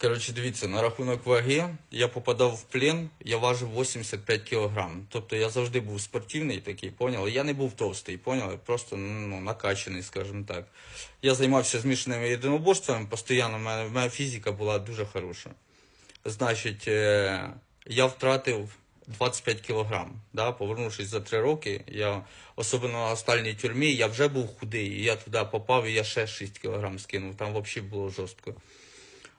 Коротше, дивіться, на рахунок ваги я попадав в плен, я важив 85 кілограм. Тобто я завжди був спортивний такий, поняли? Я не був товстий, поняли? Просто ну, накачаний, скажімо так. Я займався змішаними єдиноборствами, постійно в мене фізика була дуже хороша. Значить, е, я втратив 25 кілограм. Да? Повернувшись за 3 роки, я, особливо на остальній тюрмі, я вже був худий, я туди попав, і я ще 6 кілограм скинув. Там взагалі було жорстко.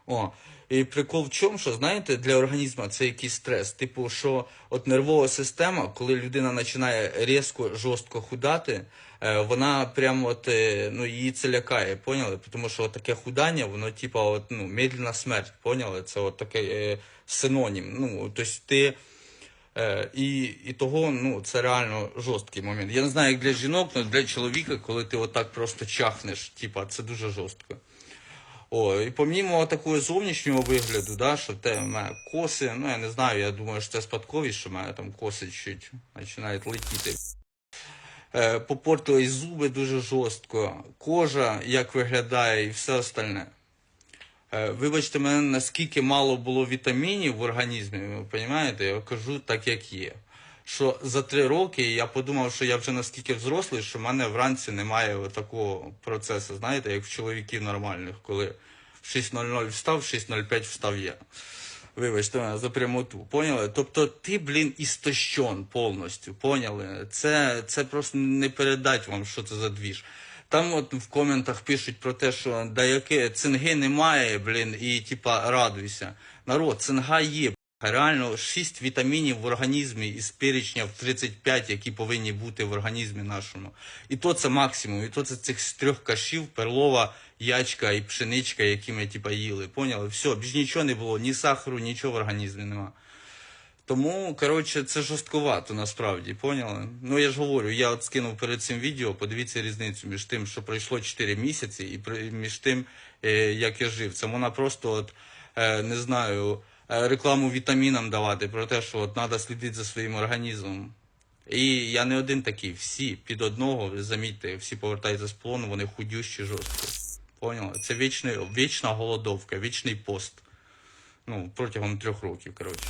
О, і прикол в чому, що знаєте, для організму це якийсь стрес. Типу, що от нервова система, коли людина починає різко, жорстко худати, е, вона прямо от, е, ну, її це лякає, поняли? Тому що от таке худання, воно типа от, ну, медленна смерть, поняли? Це от таке е, синонім. Ну, тобто ти. І, і того, ну, це реально жорсткий момент. Я не знаю, як для жінок, але для чоловіка, коли ти отак просто чахнеш, типа, це дуже жорстко. О, і помімо такого зовнішнього вигляду, да, що тебе в мене коси, ну я не знаю, я думаю, що це спадковість, що в мене там коси чуть починають летіти. Е, попортились зуби дуже жорстко, кожа як виглядає і все остальне. Е, Вибачте мене, наскільки мало було вітамінів в організмі, ви розумієте, я кажу так, як є. Що за три роки я подумав, що я вже настільки взрослий, що в мене вранці немає такого процесу, знаєте, як в чоловіків нормальних, коли в 6.00 встав, в 6.05 встав я. Вибачте мене за прямоту, поняли? Тобто ти, блін, істощен повністю, поняли? Це, це просто не передать вам, що це за двіж. Там от в коментах пишуть про те, що да яке цинги немає, блін, і типа радуйся. Народ, цинга є. Реально 6 вітамінів в організмі із перечня в 35, які повинні бути в організмі нашому. І то це максимум. І то це цих трьох кашів, перлова, ячка і пшеничка, які ми типа їли. Поняли? Все, більш нічого не було, ні сахару, нічого в організмі нема. Тому, коротше, це жорстковато насправді, поняли? Ну я ж говорю, я от скинув перед цим відео, подивіться різницю між тим, що пройшло 4 місяці, і між тим, е, як я жив. Це вона просто, от, е, не знаю, рекламу вітамінам давати про те, що от треба слідити за своїм організмом. І я не один такий, всі під одного, замітьте, всі повертаються з полону, вони худющі жорстко. Поняли? Це вічний, вічна голодовка, вічний пост. Ну, протягом трьох років, коротше.